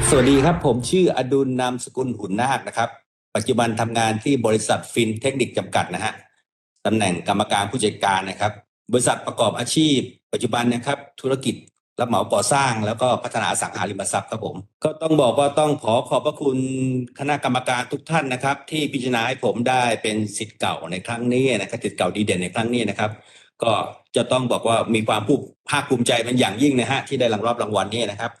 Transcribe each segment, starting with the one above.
ครับสวัสดีครับ ผมชื่ออดุลนามสกุลหุ่นนาคนะครับ ปัจจุบันทำงานที่บริษัทฟินเทคนิคจำกัดนะฮะตำแหน่งกรรมการผู้จัดการนะครับ บริษัทประกอบอาชีพ ปัจจุบันนะครับ ธุรกิจรับเหมาก่อสร้างแล้วก็พัฒนาสังหาริมทรัพย์ครับผม ก็ต้องบอกว่าต้องขอขอบพระคุณคณะกรรมการทุกท่านนะครับ ที่พิจารณาให้ผมได้เป็นสิทธิ์เก่าในครั้งนี้นะครับสิทธิ์เก่าดีเด่นในครั้งนี้นะครับ ก็จะต้องบอกว่ามีความภูมิภาคภูมิใจเป็นอย่างยิ่งนะฮะที่ได้รางวัลรางวัลนี้นะครับ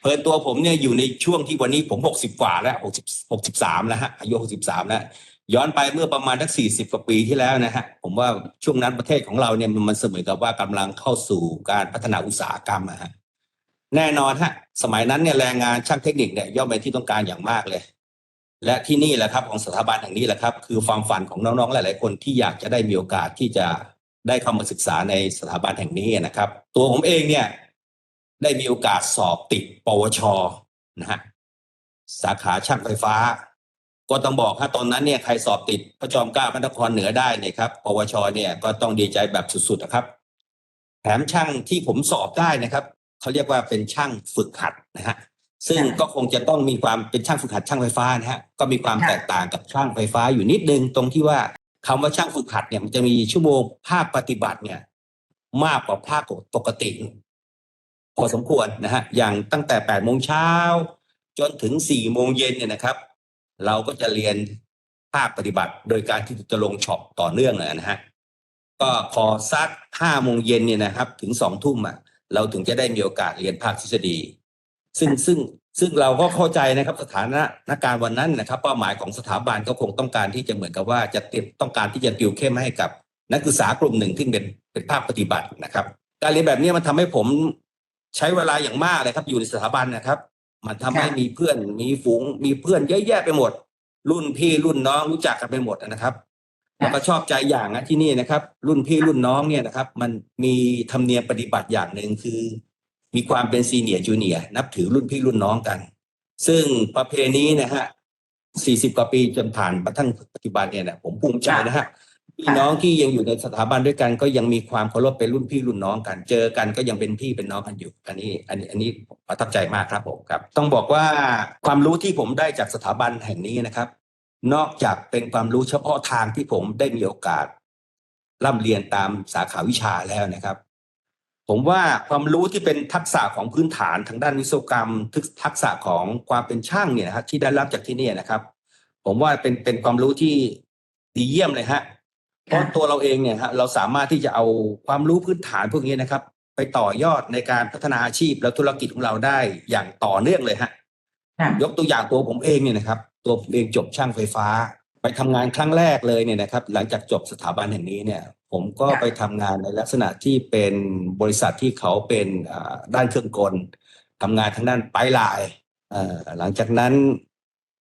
เพลินตัวผมเนี่ยอยู่ในช่วงที่วันนี้ผมหกสิบกว่าแล้วหกสิบหกสิบสามแล้วฮะอายุหกสิบสามแล้ว ย้อนไปเมื่อประมาณสักสี่สิบกว่าปีที่แล้วนะฮะผมว่าช่วงนั้นประเทศของเราเนี่ยมันเสมือนกับว่ากำลังเข้าสู่การพัฒนาอุตสาหกรรมอะฮะแน่นอนฮะสมัยนั้นเนี่ยแรงงานช่างเทคนิคเนี่ยย่อมเป็นที่ต้องการอย่างมากเลย และที่นี่แหละครับของสถาบันแห่งนี้แหละครับ คือความฝันของน้องๆหลาย ๆ คนที่อยากจะได้มีโอกาสที่จะได้เข้ามาศึกษาในสถาบันแห่งนี้นะครับ ตัวผมเองเนี่ย ได้มีโอกาสสอบติด ปวชนะฮะสาขาช่างไฟฟ้า ก็ต้องบอกฮะตอนนั้นเนี่ยใครสอบติดพระจอมเกล้าพระนครเหนือได้เนี่ยครับ ปวชเนี่ยก็ต้องดีใจแบบสุดๆนะครับ แถมช่างที่ผมสอบได้นะครับเขาเรียกว่าเป็นช่างฝึกหัดนะฮะซึ่งก็คงจะต้องมีความเป็นช่างฝึกหัดช่างไฟฟ้านะฮะก็มีความแตกต่างกับช่างไฟฟ้าอยู่นิดนึงตรงที่ว่าคำว่าช่างฝึกหัดเนี่ยมันจะมีชั่วโมงภาคปฏิบัติเนี่ย มากกว่าภาคปกติ พอสมควรนะฮะอย่างตั้งแต่แปดโมงเช้าจนถึงสี่โมงเย็นเนี่ยนะครับ เราก็จะเรียนภาคปฏิบัติ โดยการที่จะลงช็อปต่อเนื่องเลยนะฮะก็พอสักห้าโมงเย็นเนี่ยนะครับ ถึงสองทุ่มอะเราถึงจะได้มีโอกาสเรียนภาคทฤษฎี ซึ่งซึ่งซึ่งเราก็เข้าใจนะครับสถานะนักการวันนั้นนะครับ เป้าหมายของสถาบันก็คงต้องการที่จะเหมือนกับว่าจะตรียมต้องการที่จะติวเข้มให้กับ นักศึกษากลุ่มหนึ่งที่เป็นเป็นภาคปฏิบัตินะครับ การเรียนแบบนี้มันทำให้ผม ใช้เวลาอย่างมากเลยครับ อยู่ในสถาบันนะครับ มันทำให้ค่ะมีเพื่อนมีฝูง มีเพื่อนเยอะแยะไปหมด รุ่นพี่รุ่นน้องรู้จักกันไปหมดนะครับแล้วก็ชอบใจอย่างนะที่นี่นะครับ รุ่นพี่รุ่นน้องเนี่ยนะครับ มันมีธรรมเนียมปฏิบัติอย่างหนึ่งคือ มีความเป็นซีเนียร์จูเนียร์นับถือรุ่นพี่รุ่นน้องกัน ซึ่งประเพณีนะฮะสี่สิบกว่าปีจนผ่านมาทั้งปัจจุบันเนี่ยนะผมภูมิใจนะฮะ พี่น้องที่ยังอยู่ในสถาบันด้วยกัน ก็ยังมีความเคารพเป็นรุ่นพี่รุ่นน้องกัน เจอกันก็ยังเป็นพี่เป็นน้องกันอยู่ อันนี้อันนี้อันนี้ประทับใจมากครับผมครับ ต้องบอกว่าความรู้ที่ผมได้จากสถาบันแห่งนี้นะครับ นอกจากเป็นความรู้เฉพาะทางที่ผมได้มีโอกาสร่ำเรียนตามสาขาวิชาแล้วนะครับ ผมว่าความรู้ที่เป็นทักษะของพื้นฐานทางด้านวิศวกรรมทักษะของความเป็นช่างเนี่ยนะครับที่ได้รับจากที่นี่นะครับ ผมว่าเป็นเป็นความรู้ที่ดีเยี่ยมเลยฮะ เพราะตัวเราเองเนี่ยฮะเราสามารถที่จะเอาความรู้พื้นฐานพวกนี้นะครับ ไปต่อยอดในการพัฒนาอาชีพและธุรกิจของเราได้อย่างต่อเนื่องเลยฮะค่ะยกตัวอย่างตัวผมเองเนี่ยนะครับ ตัวผมเองจบช่างไฟฟ้า ไปทำงานครั้งแรกเลยเนี่ยนะครับ หลังจากจบสถาบันแห่งนี้เนี่ย ผมก็ค่ะไปทำงานในลักษณะที่เป็นบริษัทที่เขาเป็นอ่าด้านเครื่องกลทำงานทางด้านไปลายเอ่อหลังจากนั้น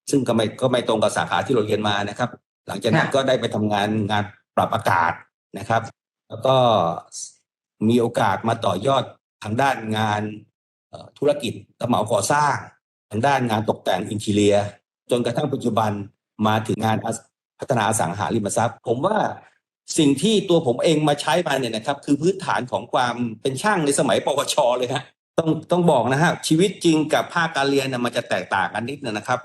ซึ่งก็ไม่ก็ไม่ตรงกับสาขาที่เราเรียนมานะครับ หลังจากนั้นค่ะก็ได้ไปทำงานงาน ปรับอากาศนะครับ แล้วก็มีโอกาสมาต่อยอดทางด้านงานธุรกิจรับเหมาก่อสร้าง ทางด้านงานตกแต่งอินทีเลีย จนกระทั่งปัจจุบันมาถึงงานพัฒนาอสังหาริมทรัพย์ ผมว่าสิ่งที่ตัวผมเองมาใช้มาเนี่ยนะครับ คือพื้นฐานของความเป็นช่างในสมัยปวชเลยฮะต้องต้องบอกนะฮะชีวิตจริงกับภาคการเรียนน่ะมันจะแตกต่างกันนิดนึงนะครับ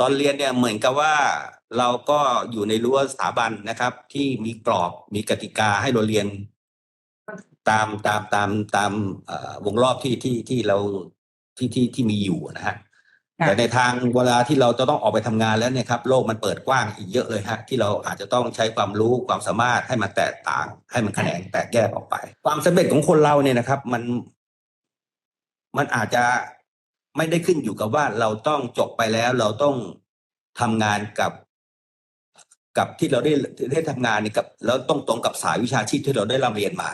ตอนเรียนเนี่ยเหมือนกับว่า เราก็อยู่ในรั้วสถาบันนะครับ ที่มีกรอบมีกติกาให้เราเรียนตามตามตามตามเอ่อวงรอบที่ที่ที่เราที่ที่ที่มีอยู่นะฮะค่ะแต่ในทางเวลาที่เราจะต้องออกไปทำงานแล้วเนี่ยครับโลกมันเปิดกว้างอีกเยอะเลยฮะที่เราอาจจะต้องใช้ความรู้ความสามารถให้มันแตกต่าง ให้มันแขนงแตกแยกออกไป ความสำเร็จของคนเราเนี่ยนะครับ มัน มันอาจจะไม่ได้ขึ้นอยู่กับว่าเราต้องจบไปแล้ว เราต้องทำงานกับ กับที่เราได้ได้ทำงานนี่กับแล้วต้องตรงกับสายวิชาชีพที่เราได้ร่ำเรียนมา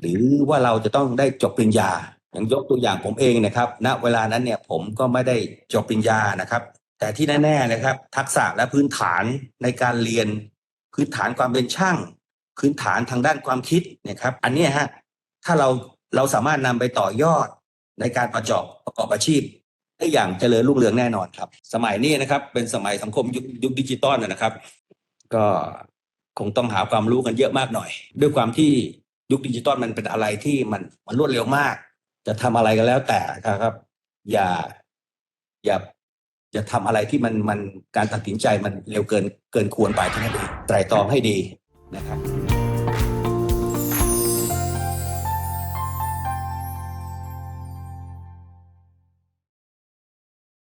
หรือว่าเราจะต้องได้จบปริญญาอย่างยกตัวอย่างผมเองนะครับณเวลานั้นเนี่ยผมก็ไม่ได้จบปริญญานะครับ แต่ที่แน่ๆนะครับ ทักษะและพื้นฐานในการเรียน พื้นฐานความเป็นช่าง พื้นฐานทางด้านความคิดนะครับ อันนี้ฮะถ้าเราเราสามารถนำไปต่อยอดในการประกอบประกอบอาชีพได้อย่างเจริญรุ่งเรืองแน่นอนครับ สมัยนี้นะครับเป็นสมัยสังคมยุคดิจิตอลนะครับ ก็คงต้องหาความรู้กันเยอะมากหน่อย ด้วยความที่ยุคดิจิตอลมันเป็นอะไรที่มันมันรวดเร็วมาก จะทำอะไรก็แล้วแต่ครับ อย่าอย่าอย่าทำอะไรที่มันมันการตัดสินใจมันเร็วเกินเกินควรไปเท่านั้นเองไตรตรองให้ดีนะครับ